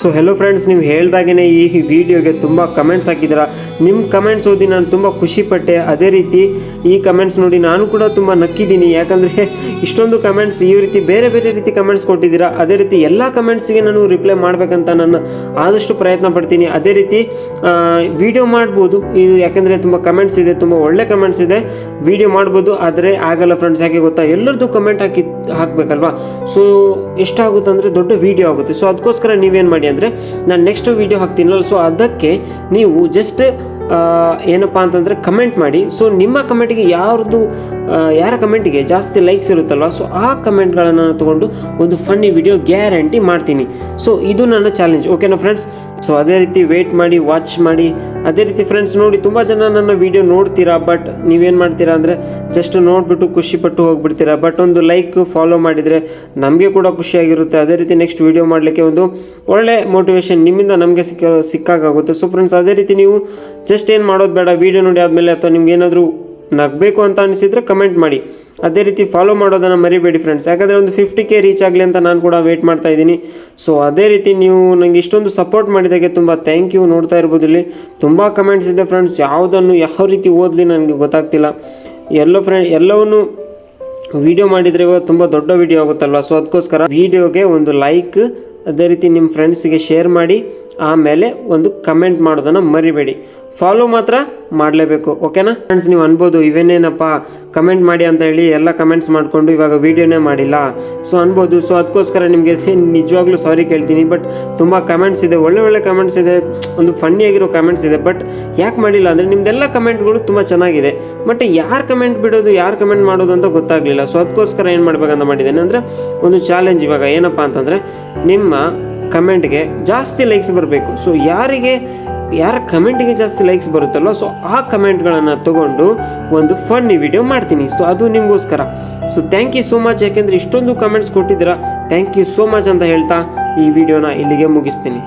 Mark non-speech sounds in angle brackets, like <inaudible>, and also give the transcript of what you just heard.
So hello friends ನೀವು ಹೇಳ್ದಾಗೇ ಈ ವಿಡಿಯೋಗೆ ತುಂಬ ಕಮೆಂಟ್ಸ್ ಹಾಕಿದ್ದೀರಾ. ನಿಮ್ಮ ಕಮೆಂಟ್ಸ್ ಓದಿ ನಾನು ತುಂಬ ಖುಷಿಪಟ್ಟೆ. ಅದೇ ರೀತಿ ಈ ಕಮೆಂಟ್ಸ್ ನೋಡಿ ನಾನು ಕೂಡ ತುಂಬ ನಕ್ಕಿದ್ದೀನಿ. ಯಾಕಂದರೆ <laughs> ಇಷ್ಟೊಂದು ಕಮೆಂಟ್ಸ್ ಈ ರೀತಿ ಬೇರೆ ಬೇರೆ ರೀತಿ ಕಮೆಂಟ್ಸ್ ಕೊಟ್ಟಿದ್ದೀರಾ. ಅದೇ ರೀತಿ ಎಲ್ಲ ಕಮೆಂಟ್ಸ್ಗೆ ನಾನು ರಿಪ್ಲೈ ಮಾಡಬೇಕಂತ ನಾನು ಆದಷ್ಟು ಪ್ರಯತ್ನ ಪಡ್ತೀನಿ. ಅದೇ ರೀತಿ ವಿಡಿಯೋ ಮಾಡ್ಬೋದು. ಇದು ಯಾಕಂದರೆ ತುಂಬ ಕಮೆಂಟ್ಸ್ ಇದೆ, ತುಂಬ ಒಳ್ಳೆ ಕಮೆಂಟ್ಸ್ ಇದೆ. ವಿಡಿಯೋ ಮಾಡ್ಬೋದು, ಆದರೆ ಆಗಲ್ಲ ಫ್ರೆಂಡ್ಸ್ ಯಾಕೆ ಗೊತ್ತಾ? ಎಲ್ಲರದ್ದು ಕಮೆಂಟ್ ಹಾಕಿ, ಹಾಕಬೇಕಲ್ವಾ? ಸೊ ಎಷ್ಟಾಗುತ್ತೆ ಅಂದರೆ ದೊಡ್ಡ ವಿಡಿಯೋ ಆಗುತ್ತೆ. ಸೊ ಅದಕ್ಕೋಸ್ಕರ ನೀವೇನು ಮಾಡಿ? ಅಂದರೆ ನಾನು ನೆಕ್ಸ್ಟ್ ವಿಡಿಯೋ ಹಾಕ್ತೀನಲ್ಲ ಸೊ ಅದಕ್ಕೆ ನೀವು ಜಸ್ಟ್ ಏನಪ್ಪ ಅಂತಂದರೆ ಕಮೆಂಟ್ ಮಾಡಿ. ಸೊ ನಿಮ್ಮ ಕಮೆಂಟಿಗೆ ಯಾರ್ದು ಯಾರ ಕಮೆಂಟಿಗೆ ಜಾಸ್ತಿ ಲೈಕ್ಸ್ ಇರುತ್ತಲ್ವ? ಸೊ ಆ ಕಮೆಂಟ್ಗಳನ್ನು ನಾನು ತೊಗೊಂಡು ಒಂದು ಫನ್ನಿ ವಿಡಿಯೋ ಗ್ಯಾರಂಟಿ ಮಾಡ್ತೀನಿ. ಸೊ ಇದು ನನ್ನ ಚಾಲೆಂಜ್ ಓಕೆನಾ ಫ್ರೆಂಡ್ಸ್ ಸೊ ಅದೇ ರೀತಿ ವೇಟ್ ಮಾಡಿ ವಾಚ್ ಮಾಡಿ. ಅದೇ ರೀತಿ ಫ್ರೆಂಡ್ಸ್ ನೋಡಿ, ತುಂಬ ಜನ ನನ್ನ ವಿಡಿಯೋ ನೋಡ್ತೀರಾ ಬಟ್ ನೀವೇನು ಮಾಡ್ತೀರಾ ಅಂದರೆ ಜಸ್ಟ್ ನೋಡಿಬಿಟ್ಟು ಖುಷಿಪಟ್ಟು ಹೋಗ್ಬಿಡ್ತೀರಾ. ಬಟ್ ಒಂದು ಲೈಕ್ ಫಾಲೋ ಮಾಡಿದರೆ ನಮಗೆ ಕೂಡ ಖುಷಿಯಾಗಿರುತ್ತೆ. ಅದೇ ರೀತಿ ನೆಕ್ಸ್ಟ್ ವಿಡಿಯೋ ಮಾಡಲಿಕ್ಕೆ ಒಂದು ಒಳ್ಳೆ ಮೋಟಿವೇಶನ್ ನಿಮ್ಮಿಂದ ನಮಗೆ ಸಿಕ್ಕ ಸಿಕ್ಕಾಗುತ್ತೆ ಸೊ ಫ್ರೆಂಡ್ಸ್ ಅದೇ ರೀತಿ ನೀವು ಜಸ್ಟ್ ಏನು ಮಾಡೋದು ಬೇಡ ವಿಡಿಯೋ ನೋಡಿ ಆದಮೇಲೆ ಅಥವಾ ನಿಮ್ಗೆ ಏನಾದರೂ ನಗಬೇಕು ಅಂತ ಅನಿಸಿದರೆ ಕಮೆಂಟ್ ಮಾಡಿ. ಅದೇ ರೀತಿ ಫಾಲೋ ಮಾಡೋದನ್ನು ಮರಿಬೇಡಿ ಫ್ರೆಂಡ್ಸ್ ಯಾಕಂದರೆ ಒಂದು ಫಿಫ್ಟಿ ಕೆ ರೀಚ್ ಆಗಲಿ ಅಂತ ನಾನು ಕೂಡ ವೆಯ್ಟ್ ಮಾಡ್ತಾ ಇದ್ದೀನಿ. ಸೊ ಅದೇ ರೀತಿ ನೀವು ನನಗೆ ಇಷ್ಟೊಂದು ಸಪೋರ್ಟ್ ಮಾಡಿದಾಗೆ ತುಂಬ ಥ್ಯಾಂಕ್ ಯು ನೋಡ್ತಾ ಇರ್ಬೋದು ಇಲ್ಲಿ. ತುಂಬ ಕಮೆಂಟ್ಸ್ ಇದೆ ಫ್ರೆಂಡ್ಸ್ ಯಾವುದನ್ನು, ಯಾವ ರೀತಿ ಓದಲಿ ನನಗೆ ಗೊತ್ತಾಗ್ತಿಲ್ಲ. ಎಲ್ಲೋ ಫ್ರೆಂಡ್ ಎಲ್ಲವನ್ನು ವಿಡಿಯೋ ಮಾಡಿದರೆ ಇವಾಗ ತುಂಬ ದೊಡ್ಡ ವಿಡಿಯೋ ಆಗುತ್ತಲ್ವ? ಸೊ ಅದಕ್ಕೋಸ್ಕರ ವಿಡಿಯೋಗೆ ಒಂದು ಲೈಕ್ ಅದೇ ರೀತಿ ನಿಮ್ಮ ಫ್ರೆಂಡ್ಸಿಗೆ ಶೇರ್ ಮಾಡಿ. ಆಮೇಲೆ ಒಂದು ಕಮೆಂಟ್ ಮಾಡೋದನ್ನು ಮರಿಬೇಡಿ. ಫಾಲೋ ಮಾತ್ರ ಮಾಡಲೇಬೇಕು ಓಕೆನಾ ಫ್ರೆಂಡ್ಸ್ ನೀವು ಅನ್ಬೋದು, ಇವೇನೇನಪ್ಪ ಕಮೆಂಟ್ ಮಾಡಿ ಅಂತ ಹೇಳಿ ಎಲ್ಲ ಕಮೆಂಟ್ಸ್ ಮಾಡಿಕೊಂಡು ಇವಾಗ ವೀಡಿಯೋನೇ ಮಾಡಿಲ್ಲ. ಸೊ ಅನ್ಬೋದು ಸೊ ಅದಕ್ಕೋಸ್ಕರ ನಿಮಗೆ <laughs> ನಿಜವಾಗ್ಲೂ ಸಾರಿ ಕೇಳ್ತೀನಿ ಬಟ್ ತುಂಬ ಕಮೆಂಟ್ಸ್ ಇದೆ, ಒಳ್ಳೆ ಒಳ್ಳೆ ಕಮೆಂಟ್ಸ್ ಇದೆ, ಒಂದು ಫನ್ನಿ ಆಗಿರೋ ಕಮೆಂಟ್ಸ್ ಇದೆ ಬಟ್ ಯಾಕೆ ಮಾಡಿಲ್ಲ ಅಂದರೆ ನಿಮ್ದೆಲ್ಲ ಕಮೆಂಟ್ಗಳು ತುಂಬ ಚೆನ್ನಾಗಿದೆ ಬಟ್ ಯಾರು ಕಮೆಂಟ್ ಬಿಡೋದು, ಯಾರು ಕಮೆಂಟ್ ಮಾಡೋದು ಅಂತ ಗೊತ್ತಾಗಲಿಲ್ಲ. ಸೊ ಅದಕ್ಕೋಸ್ಕರ ಏನು ಮಾಡಬೇಕಂತ ಮಾಡಿದ್ದೇನೆ ಅಂದರೆ, ಒಂದು ಚಾಲೆಂಜ್ ಇವಾಗ ಏನಪ್ಪ ಅಂತಂದರೆ, ನಿಮ್ಮ ಕಮೆಂಟ್ಗೆ ಜಾಸ್ತಿ ಲೈಕ್ಸ್ ಬರಬೇಕು. ಸೊ ಯಾರಿಗೆ, ಯಾರ ಕಮೆಂಟ್ಗೆ ಜಾಸ್ತಿ ಲೈಕ್ಸ್ ಬರುತ್ತಲ್ಲ ಸೊ ಆ ಕಮೆಂಟ್ಗಳನ್ನು ತಗೊಂಡು ಒಂದು ಫನ್ನಿ ವಿಡಿಯೋ ಮಾಡ್ತೀನಿ. ಸೊ ಅದು ನಿಮಗೋಸ್ಕರ. So thank you so much ಯಾಕೆಂದರೆ ಇಷ್ಟೊಂದು ಕಮೆಂಟ್ಸ್ ಕೊಟ್ಟಿದ್ದೀರಾ ಥ್ಯಾಂಕ್ ಯು ಸೋ ಮಚ್ ಅಂತ ಹೇಳ್ತಾ ಈ ವಿಡಿಯೋನ ಇಲ್ಲಿಗೆ ಮುಗಿಸ್ತೀನಿ.